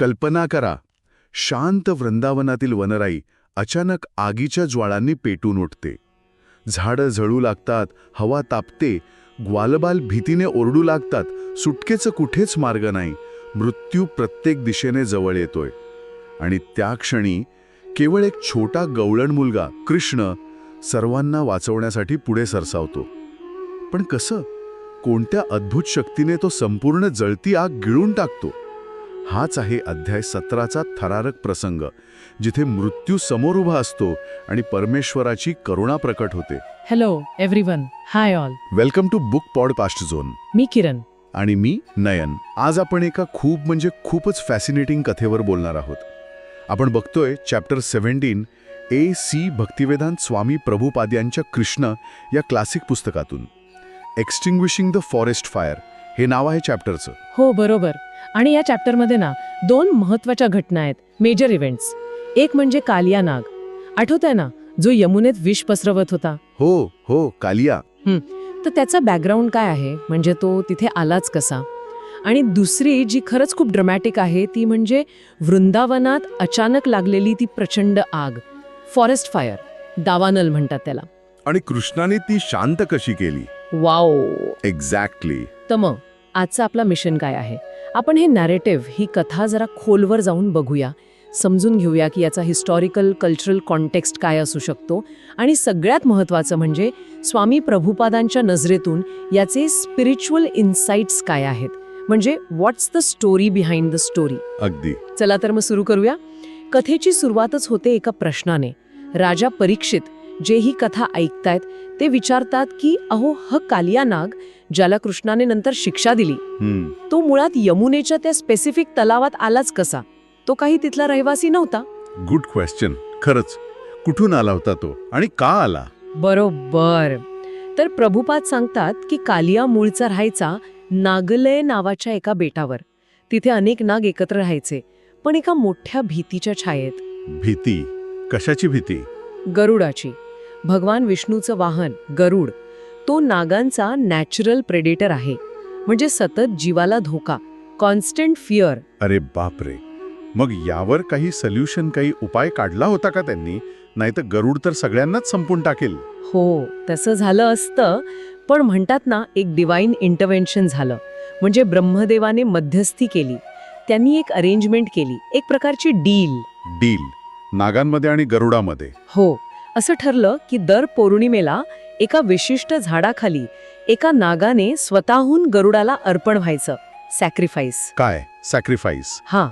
कल्पना करा. शांत वृंदावनातील वनराई अचानक आगीच्या ज्वाळांनी पेटून उठते. झाडं जळू लागतात हवा तापते ग्वालबाल भीतीने ओरडू लागतात सुटकेचं कुठेच मार्ग नाही मृत्यू प्रत्येक दिशेने जवळ येतोय. आणि त्या क्षणी केवळ एक छोटा गवळण मुलगा कृष्ण सर्वांना वाचवण्यासाठी पुढे सरसावतो. पण कसं? कोणत्या अद्भुत शक्तीने तो संपूर्ण जळती आग गिळून टाकतो? हाच आहे अध्याय सतराचा थरारक प्रसंग जिथे मृत्यू समोर उभा असतो आणि परमेश्वराची करुणा प्रकट होते. Hello everyone hi all welcome to book podcast zone मी किरण. आणि मी नयन. आज आपण एका खूप म्हणजे खूपच फॅसिनेटिंग कथेवर बोलणार आहोत. आपण बघतोय chapter seventeen A C Bhaktivedanta Swami Prabhupada यांच्या कृष्ण या क्लासिक पुस्तकातून. एक्स्टिंग्विशिंग द फॉरेस्ट फायर हे नाव आहे चॅप्टरचं हो बरोबर. आणि या चॅप्टरमध्ये ना दोन महत्त्वाच्या घटना आहेत मेजर इव्हेंट्स एक म्हणजे कालिया नाग. आठवत आहे ना जो यमुनेत विष पसरवत होता? हो हो कालिया. तर त्याचा बॅकग्राऊंड काय आहे? म्हणजे तो तिथे आलाच कसा? आणि दुसरी जी खरंच खूप ड्रमॅटिक आहे ती म्हणजे वृंदावनात अचानक लागलेली ती प्रचंड आग. फॉरेस्ट फायर दावानल म्हणतात त्याला. आणि कृष्णाने ती शांत कशी केली? वाओ एक्झॅक्टली तर मग आजचं आपला मिशन काय आहे? आपण हे नॅरेटिव्ह ही कथा जरा खोलवर जाऊन बघूया. समजून घेऊया की याचा हिस्टॉरिकल कल्चरल कॉन्टेक्स्ट काय असू शकतो. आणि सगळ्यात महत्त्वाचं म्हणजे स्वामी प्रभुपादांच्या नजरेतून याचे स्पिरिच्युअल इन्साइट्स काय आहेत. म्हणजे what's the story behind the story अगदी. चला तर मग सुरू करूया. कथेची सुरुवातच होते एका प्रश्नाने. राजा परीक्षित जे ही कथा ऐकतायत ते विचारतात की अहो ह कालिया नाग ज्याला कृष्णाने नंतर शिक्षा दिली तो मुळात यमुनेच्या त्या स्पेसिफिक तलावात आलाच कसा? तो काही तिथला रहिवासी नव्हता? गुड क्वेश्चन खरंच. कुठून आला होता तो? आणि का आला? बरोबर. तर प्रभुपाद सांगतात की कालिया मूळचा राहायचा नागलय नावाच्या एका बेटावर. तिथे अनेक नाग एकत्र राहायचे पण एका मोठ्या भीतीच्या छायेत. भीती? कशाची भीती? गरुडाची. भगवान विष्णूचं वाहन गरुड तो नागांचा नॅचरल प्रेडेटर आहे. म्हणजे सतत जीवाला धोका कॉन्स्टंट फिअर अरे बापरे. मग यावर काही सोल्युशन काही उपाय काढला होता का त्यांनी? नाहीतर गरुड तर सगळ्यांनाच संपून टाकेल. हो तसं झालं असतं पण म्हणतात ना एक डिवाइन इंटरव्हेन्शन झालं. म्हणजे ब्रह्मदेवाने मध्यस्थी केली. त्यांनी एक अरेंजमेंट केली. एक प्रकारची डील डील नागांमध्ये आणि गरुडामध्ये. हो. असं ठरलं की दर पौर्णिमेला एका विशिष्ट झाडाखाली एका नागाने स्वतःहून गरुडाला अर्पण व्हायचं. सॅक्रिफाईस काय? सॅक्रिफाईस हा.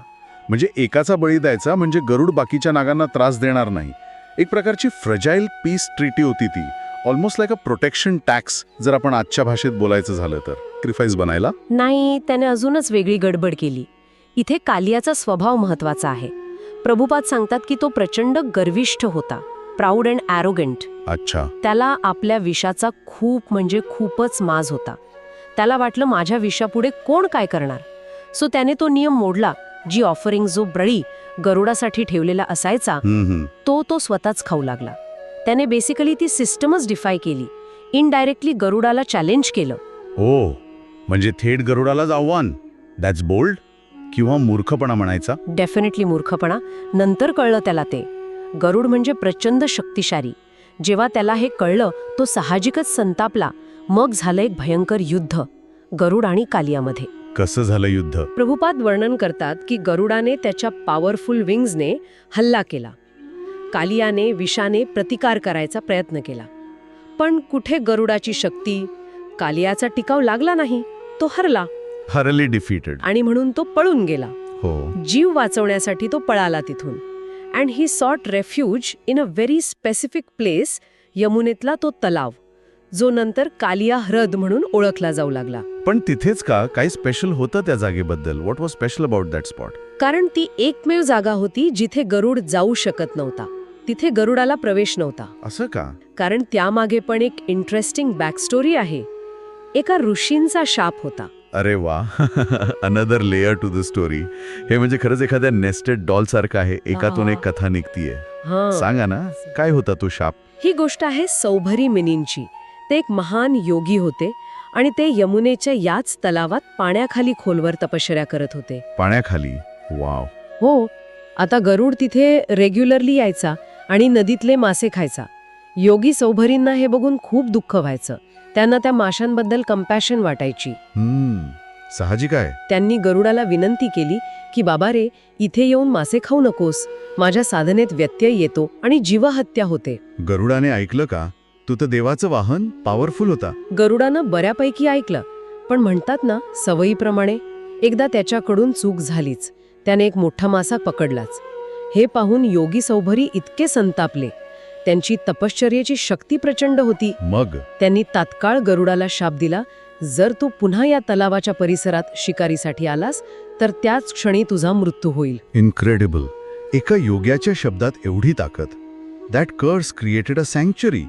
म्हणजे एकाचा बळी द्यायचा म्हणजे गरुड बाकीच्या नागांना त्रास देणार नाही. एक प्रकारची फ्रजाईल पीस ट्रीटी होती ती. Almost like a protection tax जर आपण आजच्या भाषेत बोलायचं झालं तर. सॅक्रिफाईस बनायला? नाही त्याने अजूनच वेगळी गडबड केली. इथे कालियाचा स्वभाव महत्त्वाचा आहे. प्रभुपाद सांगतात की तो प्रचंड गर्विष्ठ होता. Proud and arrogant. अच्छा. त्याला आपल्या विषाचा खूप म्हणजे खूपच माज होता. त्याला वाटलं माझ्या विषापुढे कोण काय करणार? सो त्याने तो नियम मोडला जी ऑफरिंग जो बळी गरुडासाठी ठेवलेला असायचा तो तो स्वतःच खाऊ लागला. त्याने बेसिकली ती सिस्टमच डिफाय केली. इनडायरेक्टली गरुडाला चॅलेंज केलं. ओ म्हणजे थेट गरुडालाच आव्हान. दॅट्स बोल्ड किंवा मूर्खपणा म्हणायचा? डेफिनेटली मूर्खपणा. नंतर कळलं त्याला ते. गरुड म्हणजे प्रचंड शक्तिशाली. जेव्हा त्याला हे कळलं तो साहजिकच संतापला. मग झालं एक भयंकर युद्ध गरुड आणि कालियामध्ये. कसं झालं युद्ध? प्रभुपाद वर्णन करतात की गरुडाने त्याच्या पॉवरफुल विंग्जने हल्ला केला. कालियाने विषाने प्रतिकार करायचा प्रयत्न केला. पण कुठे गरुडाची शक्ती? कालियाचा टिकाव लागला नाही तो हरला. हरली डिफिटेड आणि म्हणून तो पळून गेला. हो. जीव वाचवण्यासाठी तो पळाला तिथून. And he sought refuge in a very specific place यमुनेतला तो तलाव जो नंतर कालिया ह्रद म्हणून ओळखला जाऊ लागला. पण तिथेच का काही स्पेशल होतं त्या जागेबद्दल? What was special about that spot कारण ती एकमेव जागा होती जिथे गरुड जाऊ शकत नव्हता. तिथे गरुडाला प्रवेश नव्हता. असं का? कारण त्यामागे पण एक इंटरेस्टिंग बॅकस्टोरी आहे. एका ऋषींचा शाप होता. अरे वा. Another layer to the story हे म्हणजे खरंच एखाद्या नेस्टेड डॉल सारखं आहे. एकातून एक कथा निघतीये. हं. सांगा ना काय होता तो शाप? ही गोष्ट आहे सौभरी मिनींची. ते एक महान योगी होते आणि ते यमुनेच्या याच तलावात पाण्याखाली खोलवर तपश्चर्या करत होते. पाण्याखाली? वाव. हो आता गरुड तिथे रेग्युलरली यायचा आणि नदीतले मासे खायचा. योगी सौभरींना हे बघून खूप दुःख व्हायचं. त्यांना त्या माशांबद्दल कंपॅशन वाटायची. साहजिक आहे. त्यांनी गरुडाला विनंती केली की बाबा रे इथे येऊन मासे खाऊ नकोस. माझ्या साधनेत व्यत्यय येतो आणि जीवहत्या होते. गरुडाने ऐकलं का? तू तर देवाचं वाहन पॉवरफुल होता. गरुडानं बऱ्यापैकी ऐकलं पण म्हणतात ना सवयीप्रमाणे. एकदा त्याच्याकडून चूक झालीच. त्याने एक मोठा मासा पकडलाच. हे पाहून योगी सौभरी इतके संतापले. त्यांची तपश्चर्याची शक्ती प्रचंड होती. मग? त्यांनी तात्काळ गरुडाला शाप दिला. जर तू पुन्हा या तलावाच्या परिसरात शिकारीसाठी आलास तर त्याच क्षणी तुझा मृत्यू होईल. इनक्रेडिबल एका योग्याच्या शब्दात एवढी ताकद. That curse created a sanctuary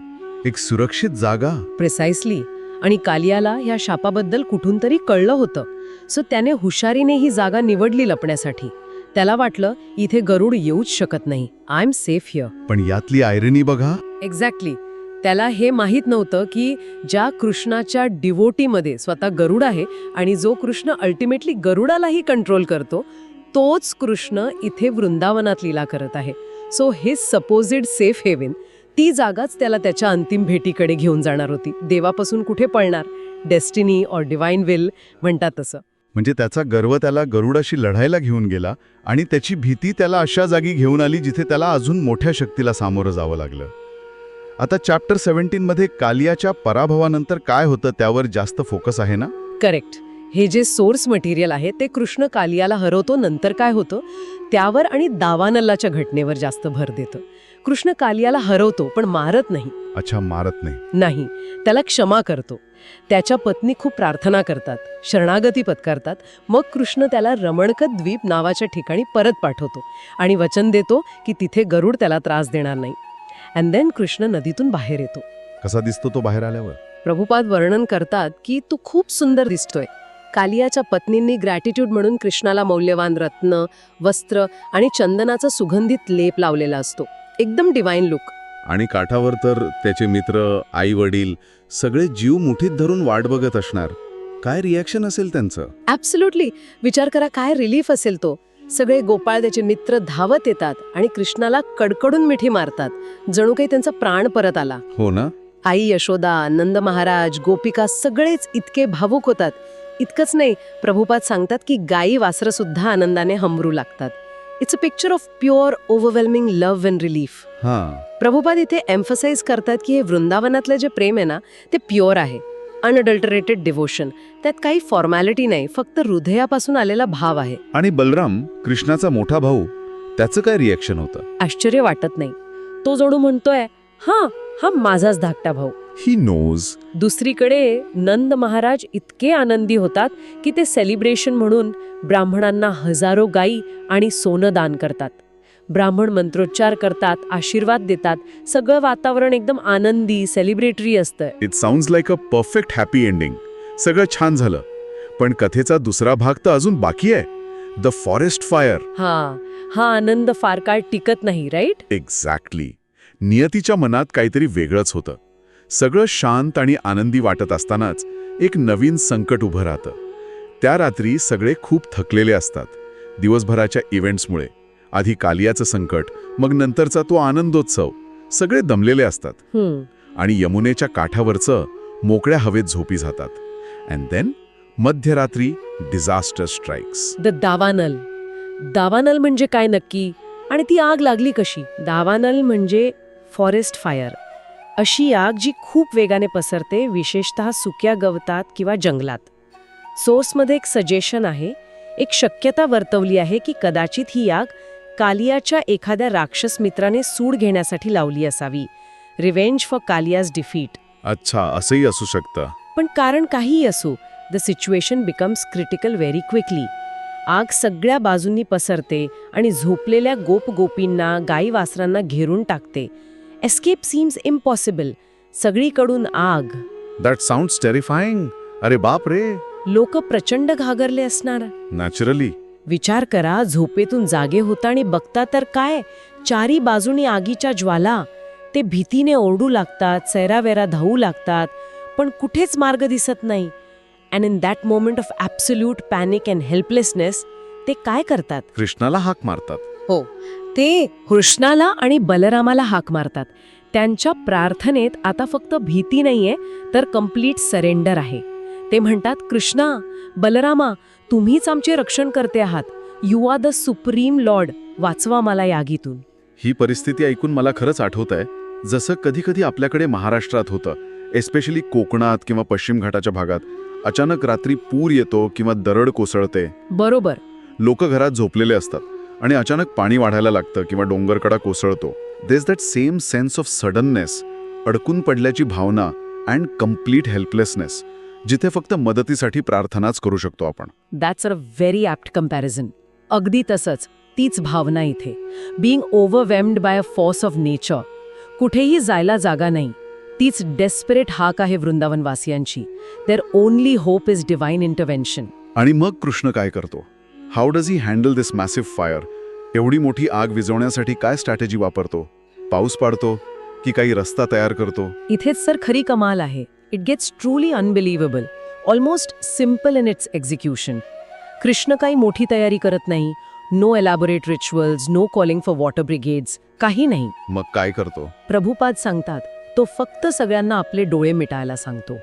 एक सुरक्षित जागा. प्रिसाइसली आणि कालियाला ह्या शापाबद्दल कुठून तरी कळलं होतं. सो त्याने हुशारीने ही जागा निवडली लपण्यासाठी. त्याला वाटलं इथे गरुड येऊच शकत नाही. आय एम सेफ हिअर पण यातली आयरनी बघा. एक्झॅक्टली त्याला हे माहीत नव्हतं की ज्या कृष्णाच्या डिवोटीमध्ये स्वतः गरुड आहे आणि जो कृष्ण अल्टिमेटली गरुडालाही कंट्रोल करतो तोच कृष्ण इथे वृंदावनात लीला करत आहे. सो हे सपोजिड सेफ हेवन ती जागाच त्याला त्याच्या अंतिम भेटीकडे घेऊन जाणार होती. देवापासून कुठे पळणार? डेस्टिनी ऑर डिवाइन विल म्हणतात तसं. म्हणजे त्याचा गर्व त्याला गरुडाशी लढायला घेऊन गेला आणि त्याची भीती त्याला अशा जागी घेऊन आली जिथे त्याला अजून मोठ्या शक्तीला सामोरं जावं लागलं. आता चॅप्टर सेव्हन्टीनमध्ये कालियाच्या पराभवानंतर काय होतं त्यावर जास्त फोकस आहे ना? करेक्ट हे जे सोर्स मटेरियल आहे ते कृष्ण कालियाला हरवतो नंतर काय होतं? त्यावर आणि दावानल्लाच्या घटनेवर जास्त भर देतं. कृष्ण कालियाला हरवतो पण मारत नाही. अच्छा मारत नाही. नाही त्याला क्षमा करतो. त्याच्या पत्नी खूप प्रार्थना करतात शरणागती पत्करतात. मग कृष्ण त्याला रमणकत द्वीप नावाच्या ठिकाणी परत पाठवतो आणि वचन देतो की तिथे गरुड त्याला त्रास देणार नाही. अँड देन कृष्ण नदीतून बाहेर येतो. कसा दिसतो तो बाहेर आल्यावर? प्रभुपाद वर्णन करतात की तू खूप सुंदर दिसतोय. कालियाच्या पत्नींनी ग्रॅटिट्यूड म्हणून कृष्णाला मौल्यवान रत्न वस्त्र आणि चंदनाचा सुगंधित लेप लावलेला असतो. एकदम डिवाइन लुक आणि काठावर तर त्याचे मित्र आई वडील सगळे जीव मुठीत धरून वाट बघत असणार. काय रिॲक्शन असेल त्यांचं? ॲब्सोल्युटली विचार करा काय रिलीफ असेल तो. सगळे गोपाळ त्याचे मित्र धावत येतात आणि कृष्णाला कडकडून मिठी मारतात. जणू काही त्यांचा प्राण परत आला. हो ना? आई यशोदा नंद महाराज गोपिका सगळेच इतके भावुक होतात. इतकंच नाही प्रभुपाद सांगतात की गायी वासरं सुद्धा आनंदाने हमरू लागतात. It's a picture of pure overwhelming love and relief हा. प्रभुपाद इथे एम्फसाइज करतात की हे वृंदावनातलं जे प्रेम आहे ना ते प्युअर आहे. अनअडल्टरेटेड डिवोशन त्यात काही फॉर्मॅलिटी नाही फक्त हृदयापासून आलेला भाव आहे. आणि बलराम कृष्णाचा मोठा भाऊ त्याचं काय रिॲक्शन होतं? आश्चर्य वाटत नाही. तो जणू म्हणतोय हा हा माझाच धाकटा भाऊ. ही नोज दुसरीकडे नंद महाराज इतके आनंदी होतात की ते सेलिब्रेशन म्हणून ब्राह्मणांना हजारो गायी आणि सोनं दान करतात. ब्राह्मण मंत्रोच्चार करतात आशीर्वाद देतात. सगळं वातावरण एकदम आनंदी सेलिब्रेटरी असतं. It sounds like a perfect happy ending सगळं छान झालं. पण कथेचा दुसरा भाग तर अजून बाकी आहे. द फॉरेस्ट फायर हा हा आनंद फार काळ टिकत नाही राईट एक्झॅक्टली नियतीच्या मनात काहीतरी वेगळंच होतं. सगळं शांत आणि आनंदी वाटत असतानाच एक नवीन संकट उभं राहतं. त्या रात्री सगळे खूप थकलेले असतात. दिवसभराच्या इव्हेंट्समुळे. आधी कालियाचं संकट मग नंतरचा तो आनंदोत्सव. सगळे दमलेले असतात. आणि यमुनेच्या काठावरचं मोकळ्या हवेत झोपी जातात. अँड देन मध्यरात्री डिझास्टर स्ट्राईक्स द दावानल दावानल म्हणजे काय नक्की? आणि ती आग लागली कशी? दावानल म्हणजे फॉरेस्ट फायर अशी आग जी खूप वेगाने पसरते विशेषतः सुक्या गवतात किंवा जंगलात. सोर्समध्ये एक सजेशन आहे एक शक्यता वर्तवली आहे की कदाचित ही आग कालियाच्या एखाद्या राक्षस मित्राने सूड घेण्यासाठी लावली असावी. रिव्हेंज फॉर कालियाज डिफीट अच्छा असंही असू शकतं. पण कारण काहीही असो the situation becomes critical very quickly आग सगळ्या बाजूंनी पसरते आणि झोपलेल्या गोप गोपींना गाई वासरांना घेरून टाकते. एस्केप सीम्स इम्पॉसिबल सगळीकडून आग. दॅट साऊंड टेरिफाईंग अरे बाप रे. लोक प्रचंड घागरले असणार. नॅचरली विचार करा झोपेतून जागे होता आणि बघता तर काय? चारी बाजूनी आगीच्या ज्वाला. ते भीतीने ओरडू लागतात सैरावेरा धावू लागतात पण कुठेच मार्ग दिसत नाही. And in that moment of absolute panic and helplessness ते काय करतात? कृष्णाला हाक मारतात. हो. ते कृष्णाला आणि बलरामाला हाक मारतात. त्यांच्या प्रार्थनेत आता फक्त भीती नाहीये तर कंप्लीट सरेंडर आहे. ते म्हणतात कृष्णा बलरामा तुम्हीच आमचे रक्षण करते आहात. You are the supreme Lord वाचवा मला यागीतून. ही परिस्थिती ऐकून मला खरंच आठवत आहे जसं कधी कधी आपल्याकडे महाराष्ट्रात होतं एस्पेशली कोकणात किंवा पश्चिम घाटाच्या भागात. अचानक रात्री पूर येतो किंवा दरड कोसळते. बरोबर. लोक घरात झोपलेले असतात. आणि अचानक पाणी वाढायला लागतं किंवा डोंगरकडा कोसळतो. Does that same sense of suddenness अडकून पडल्याची भावना अँड कंप्लीट हेल्पलेसनेस जिथे फक्त मदतीसाठी प्रार्थनाच करू शकतो आपण. That's a very apt comparison अगदी तसंच तीच भावना इथे. Being overwhelmed by a force of nature कुठेही जायला जागा नाही. तीच डेस्परेट हाक आहे वृंदावनवासियांची. Their only hope is divine intervention आणि मग कृष्ण काय करतो? How does he handle this massive fire एवढी मोठी आग विझवण्यासाठी काय स्ट्रॅटेजी वापरतो? पाऊस पाडतो की काही रस्ता तयार करतो? इथेच सर खरी कमाल आहे. It gets truly unbelievable almost simple in its execution Krishna काही मोठी तयारी करत नाही. No elaborate rituals no calling for water brigades काही नाही. मग काय करतो? प्रभुपाद सांगतात तो फक्त सगळ्यांना आपले डोळे मिटायला सांगतो.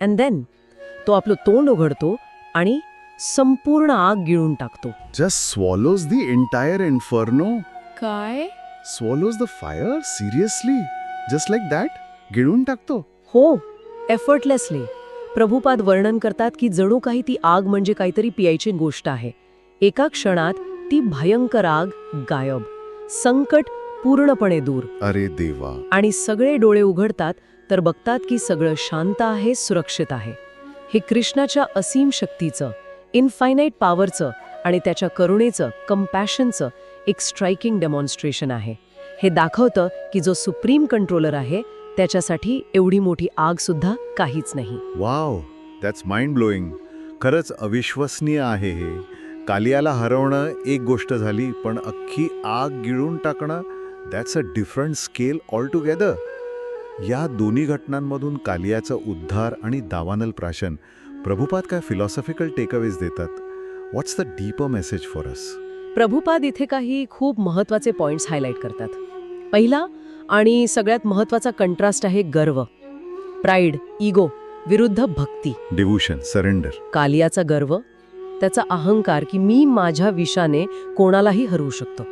अँड देन तो आपलं तोंड उघडतो आणि संपूर्ण आग गिळून टाकतो. Just swallows the entire inferno काय? Swallows the fire seriously just like that गिळून टाकतो. हो एफर्टलेसली प्रभुपाद वर्णन करतात की जणू काही ती आग म्हणजे काहीतरी पियायची गोष्ट आहे. एका क्षणात ती भयंकर आग गायब. संकट पूर्णपणे दूर. अरे देवा. आणि सगळे डोळे उघडतात तर बघतात की सगळं शांत आहे सुरक्षित आहे. हे कृष्णाच्या असीम शक्तीचं इनफायनाईट पॉवरचं आणि त्याच्या करुणेचं कम्पॅशनचं एक स्ट्रायकिंग डेमॉन्स्ट्रेशन आहे. हे दाखवतं की जो सुप्रीम कंट्रोलर आहे त्याच्यासाठी एवढी मोठी आग सुद्धा काहीच नाही. वाव दॅट्स माइंड ब्लोईंग खरंच अविश्वसनीय आहे हे. कालियाला हरवणं एक गोष्ट झाली पण अख्खी आग गिळून टाकणं that's a different scale altogether या दोन्ही घटनांमधून कालियाचा उद्धार आणि दावानल प्राशन प्रभुपाद काय फिलॉसॉफिकल टेकअवेज देतात? What's the deeper message for us Prabhupada इथे काही खूप महत्त्वाचे पॉइंट्स हायलाईट करतात. पहिला आणि सगळ्यात महत्त्वाचा कंट्रास्ट आहे गर्व. प्राईड इगो विरुद्ध भक्ती. डिव्होशन सरेंडर कालियाचा गर्व त्याचा अहंकार की मी माझ्या विषाने कोणालाही हरवू शकतो.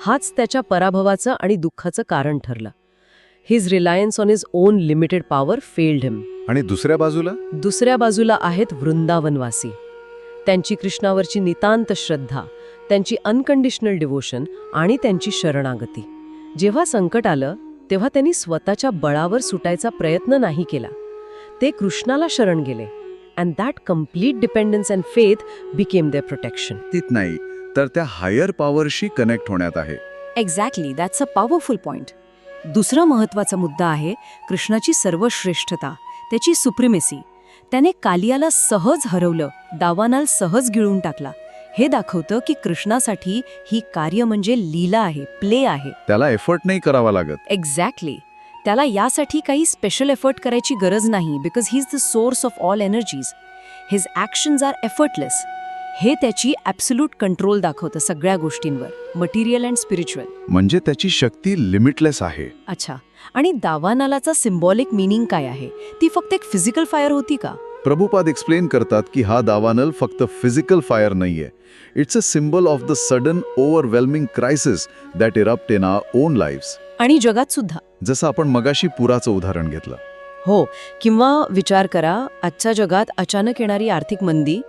हाच त्याच्या पराभवाचं आणि दुःखाचं कारण ठरलं. His reliance on his own limited power failed him आणि दुसऱ्या बाजूला? दुसऱ्या बाजूला आहेत वृंदावनवासी. त्यांची कृष्णावरची नितांत श्रद्धा त्यांची अनकंडिशनल डिवोशन आणि त्यांची शरणागती. जेव्हा संकट आलं तेव्हा त्यांनी स्वतःच्या बळावर सुटायचा प्रयत्न नाही केला. ते कृष्णाला शरण गेले and that complete dependence and faith became their protection तीत नाही तर त्या हायर पॉवरशी कनेक्ट होण्यात आहे. Exactly that's a powerful point दुसरा महत्त्वाचा मुद्दा आहे कृष्णाची सर्वश्रेष्ठता त्याची सुप्रिमेसी. त्याने कालियाला सहज हरवलं दावानाल सहज गिळून टाकला. हे दाखवतं की कृष्णासाठी ही कार्य म्हणजे लीला आहे प्ले आहे. त्याला एफर्ट नाही करावा लागत. एक्झॅक्टली त्याला यासाठी काही स्पेशल एफर्ट करायची गरज नाही because he is the source of all energies his actions are effortless हे त्याची ॲब्सल्यूट कंट्रोल दाखवतं सगळ्या गोष्टींवर मटेरियल अँड स्पिरिच्युअल म्हणजे त्याची शक्ती लिमिटलेस आहे. अच्छा आणि दावानालाचा सिम्बॉलिक मिनिंग काय आहे? ती फक्त एक फिजिकल फायर होती का? प्रभुपाद एक्सप्लेन करतात की हा दावानल फक्त फिजिकल फायर नाहीये. It's a symbol of the sudden overwhelming crisis that erupt in our own lives आणि जगात सुद्धा. जसं आपण मगाशी पुराचं उदाहरण घेतलं. हो किंवा विचार करा आजच्या जगात अचानक येणारी आर्थिक मंदी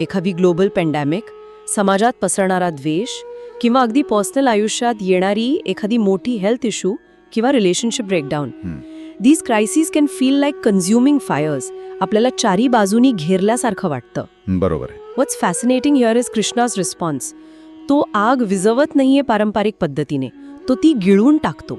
एखादी ग्लोबल पॅन्डेमिक समाजात पसरणारा द्वेष किंवा अगदी पर्सनल आयुष्यात येणारी एखादी मोठी हेल्थ इश्यू किंवा relationship breakdown. These crisis can feel like consuming fires आपल्याला चारी बाजूनी घेरल्यासारखं वाटतं. बरोबर what's fascinating here is Krishna's response तो आग विझवत नाहीये पारंपरिक पद्धतीने. तो ती गिळून टाकतो.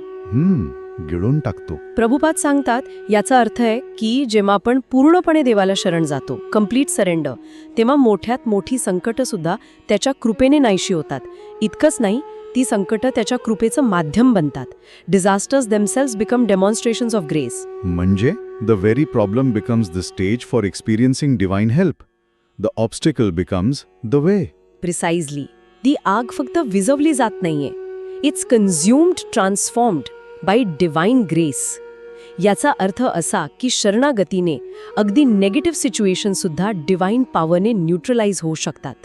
गिळून टाकतो. प्रभुपाद सांगतात याचा अर्थ आहे की जेव्हा आपण पूर्णपणे देवाला शरण जातो कंप्लीट सरेंडर तेव्हा मोठ्यात मोठी संकटं सुद्धा त्याच्या कृपेने नाहीशी होतात. इतकंच नाही ती संकटं त्याच्या कृपेचं माध्यम बनतात. Disasters themselves become demonstrations of grace म्हणजे the very problem becomes the stage for experiencing divine help the obstacle becomes the way precisely ती आग फक्त विझवली जात नाहीये. It's consumed transformed by divine grace याचा अर्थ असा की शरणागतीने अगदी नेगेटिव्ह सिच्युएशन सुद्धा डिवाइन पॉवरने न्यूट्रलाइज होऊ शकतात.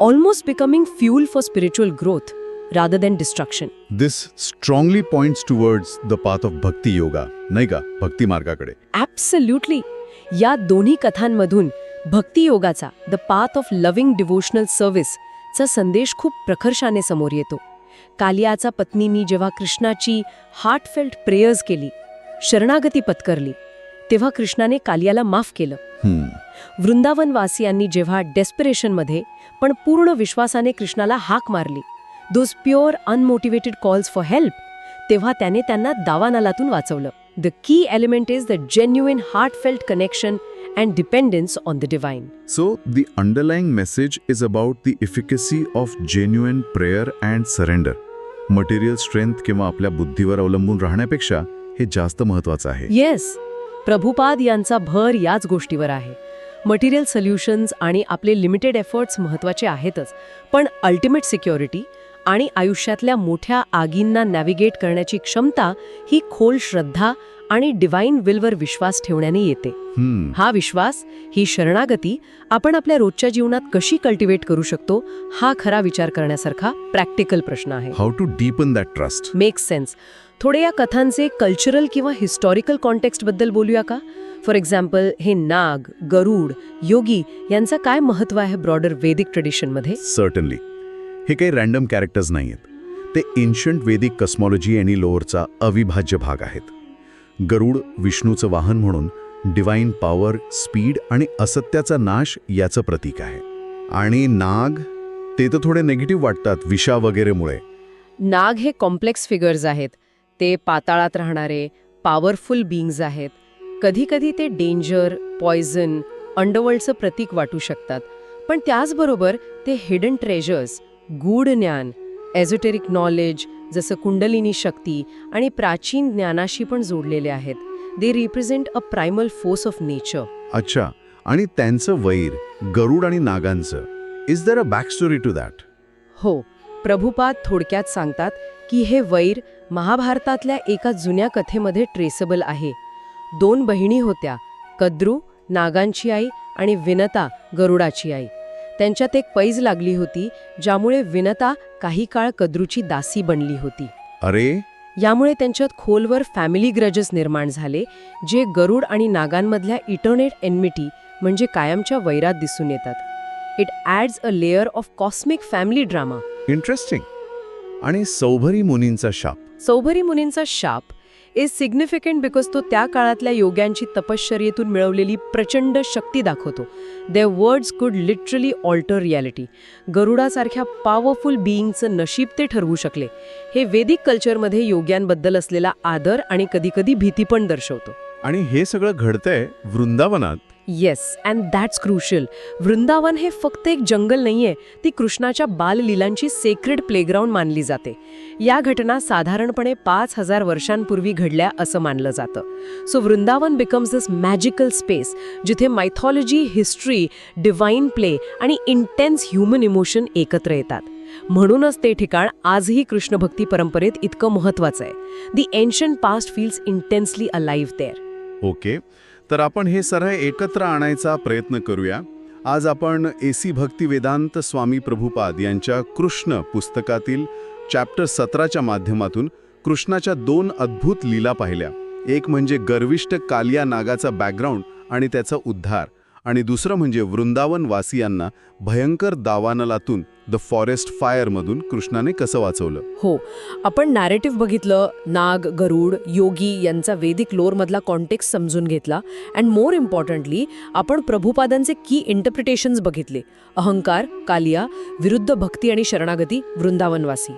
Almost becoming fuel for spiritual growth rather than destruction this strongly points towards the path of bhakti yoga नाही का भक्ती मार्गाकडे ॲब्सल्युटली या दोन्ही कथांमधून भक्तियोगाचा the path of loving devotional service चा संदेश खूप प्रखर्षाने समोर येतो. कालियाचा पत्नीनी जेव्हा कृष्णाची हार्टफेल्ट प्रेयर्स केली शरणागती पत्करली तेव्हा कृष्णाने कालियाला माफ केलं. वृंदावनवासियांनी जेव्हा डेस्पिरेशनमध्ये पण पूर्ण विश्वासाने कृष्णाला हाक मारली those pure unmotivated calls for help तेव्हा त्याने त्यांना दावानलातून वाचवलं. The key element is the genuine heartfelt connection and dependence on the divine So, the underlying message is about the efficacy of genuine prayer and surrender. Material strength किंवा आपल्या बुद्धीवर अवलंबून राहण्यापेक्षा हे जास्त महत्वाचं आहे. येस प्रभुपाद यांचा भर याच गोष्टीवर आहे. मटेरियल सोल्युशन्स आणि आपले लिमिटेड एफर्ट्स महत्त्वाचे आहेतच पण अल्टिमेट सिक्युरिटी आणि आयुष्यातल्या मोठ्या आगींना नॅव्हिगेट करण्याची क्षमता ही खोल श्रद्धा आणि डिवाइन विलवर विश्वास ठेवण्याने येते. हा विश्वास ही शरणागती आपण आपल्या रोजच्या जीवनात कशी कल्टिवेट करू शकतो हा खरा विचार करण्यासारखा प्रॅक्टिकल प्रश्न आहे. How to deepen that trust make sense थोडे या कथांचे कल्चरल किंवा हिस्टॉरिकल कॉन्टेक्स्टबद्दल बोलूया का? फॉर एक्झाम्पल हे नाग गरुड योगी यांचं काय महत्त्व आहे ब्रॉडर वेदिक ट्रेडिशनमध्ये सर्टनली हे काही रॅन्डम कॅरेक्टर्स नाही आहेत ते एन्शंट वेदिक कस्मॉलॉजी आणि लोअरचा अविभाज्य भाग आहेत. गरुड विष्णूचं वाहन म्हणून डिवाईन पॉवर स्पीड आणि असत्याचा नाश याचं प्रतीक आहे. आणि नाग ते तर थोडे निगेटिव्ह वाटतात विषा वगैरेमुळे. नाग हे कॉम्प्लेक्स फिगर्स आहेत. ते पाताळात राहणारे पॉवरफुल बिंग्ज आहेत. कधीकधी ते डेंजर पॉयझन अंडरवर्ल्डचं प्रतीक वाटू शकतात. पण त्याचबरोबर ते हिडन ट्रेजर्स गूढ ज्ञान एझोटेरिक नॉलेज जसं कुंडलिनी शक्ती आणि प्राचीन ज्ञानाशी पण जोडलेले आहेत. They represent a primal force of nature अच्छा आणि त्यांचं वैर गरुड आणि नागांचं. Is there a back story to that हो प्रभुपाद थोडक्यात सांगतात की हे वैर महाभारतातल्या एका जुन्या कथेमध्ये ट्रेसेबल आहे. दोन बहिणी होत्या कद्रू नागांची आई आणि विनता गरुडाची आई. त्यांच्यात एक पैज लागली होती ज्यामुळे विनता काही काळ कद्रूची दासी बनली होती. अरे! यामुळे त्यांच्यात खोलवर फॅमिली ग्रजेस निर्माण झाले जे गरुड आणि नागांमधल्या इटर्नेट एनमिटी म्हणजे कायमच्या वैरात दिसून येतात. It adds a layer of cosmic family drama interesting आणि सौभरी मुनींचा शाप. सौभरी मुनींचा शाप इज सिग्निफिकंट बिकॉज तो त्या काळातल्या योग्यांची तपश्चर्येतून मिळवलेली प्रचंड शक्ती दाखवतो. Their words could literally alter reality गरुडासारख्या powerful बिईंगचं नशीब ते ठरवू शकले. हे वेदिक कल्चरमध्ये योग्यांबद्दल असलेला आदर आणि कधीकधी भीती पण दर्शवतो. आणि हे सगळं घडतंय वृंदावनात. Yes and that's crucial Vrindavan हे फक्त एक जंगल नाहीये ती कृष्णाच्या बाललीलांची सेक्रेड प्लेग्राऊंड मानली जाते. या घटना साधारणपणे पाच हजार वर्षांपूर्वी घडल्या असं मानलं जातं. So Vrindavan becomes this magical space जिथे मायथॉलॉजी हिस्ट्री डिवाइन प्ले आणि इंटेन्स ह्युमन इमोशन एकत्र येतात. म्हणूनच ते ठिकाण आजही कृष्णभक्ती परंपरेत इतकं महत्वाचं आहे. The ancient past feels intensely alive there okay तर आपण हे सरळ एकत्र आणायचा प्रयत्न करूया. आज आपण एसी भक्ती वेदांत स्वामी प्रभुपाद यांच्या कृष्ण पुस्तकातील चॅप्टर सतराच्या माध्यमातून कृष्णाच्या दोन अद्भुत लीला पाहिल्या. एक म्हणजे गर्विष्ट कालिया नागाचा बॅकग्राऊंड आणि त्याचा उद्धार आणि दुसरं म्हणजे वृंदावन वासियांना भयंकर दावानलातून द फॉरेस्ट फायरमधून कृष्णाने कसं वाचवलं. हो आपण नॅरेटिव्ह बघितलं नाग गरुड योगी यांचा वेदिक लोअरमधला कॉन्टेक्स्ट समजून घेतला अँड मोर इम्पॉर्टंटली आपण प्रभुपादांचे की इंटरप्रिटेशन्स बघितले. अहंकार कालिया विरुद्ध भक्ती आणि शरणागती वृंदावनवासी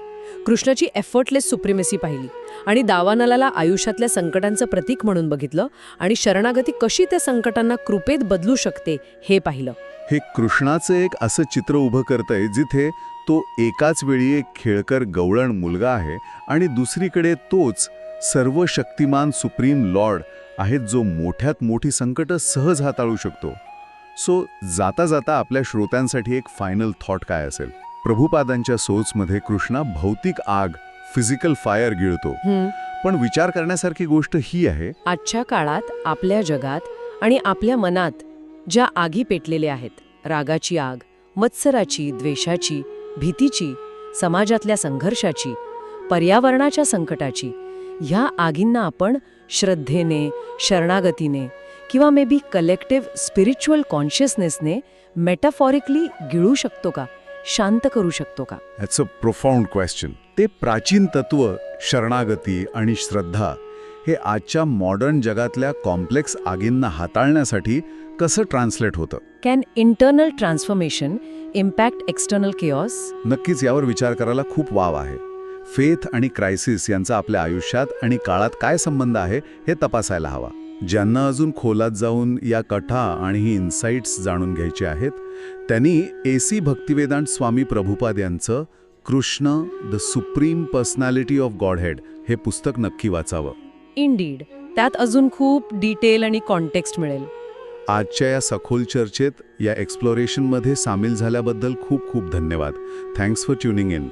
कृष्णाची एफर्टलेस सुप्रिमेसी पाहिली आणि दावानलाला आयुष्यातल्या संकटांचं प्रतीक म्हणून बघितलं आणि शरणागती कशी त्या संकटांना कृपेत बदलू शकते हे पाहिलं. हे कृष्णाचं एक असं चित्र उभं करतंय जिथे तो एकाच वेळी एक खेळकर गवळण मुलगा आहे आणि दुसरीकडे तोच सर्व शक्तिमान सुप्रीम लॉर्ड आहेत जो मोठ्यात मोठी संकट सहज हाताळू शकतो. सो जाता जाता आपल्या श्रोत्यांसाठी एक फायनल थॉट काय असेल? प्रभुपादांच्या सोचमध्ये कृष्णा भौतिक आग फिजिकल फायर गिळतो. पण विचार करण्यासारखी गोष्ट ही आहे. आजच्या काळात आपल्या जगात आणि आपल्या मनात ज्या आगी पेटलेल्या आहेत रागाची आग मत्सराची द्वेषाची भीतीची समाजातल्या संघर्षाची पर्यावरणाच्या संकटाची ह्या आगींना आपण श्रद्धेने शरणागतीने किंवा मे बी कलेक्टिव्ह स्पिरिच्युअल कॉन्शियसनेसने मेटाफॉरिकली गिळू शकतो का? शांत करू शकतो का? ह्याचं प्रोफाऊंड क्वेश्चन ते प्राचीन तत्व शरणागती आणि श्रद्धा हे आजच्या मॉडर्न जगातल्या कॉम्प्लेक्स आगींना हाताळण्यासाठी कसं ट्रान्सलेट होतं? Can internal transformation impact external chaos नक्कीच यावर विचार करायला खूप वाव आहे. फेथ आणि क्रायसिस यांचा आपल्या आयुष्यात आणि काळात काय संबंध आहे हे तपासायला हवा. ज्यांना अजून खोलात जाऊन या कथा आणि ही इन्साइट्स जाणून घ्यायचे आहेत त्यांनी ए सी भक्तिवेदांत स्वामी प्रभुपाद यांचं Krishna the supreme personality of Godhead हे पुस्तक नक्की वाचावं. इंडीड त्यात अजून खूप डिटेल आणि कॉन्टेक्स्ट मिळेल. आजच्या या सखोल चर्चेत या एक्सप्लोरेशनमध्ये सामील झाल्याबद्दल खूप खूप धन्यवाद. Thanks for tuning in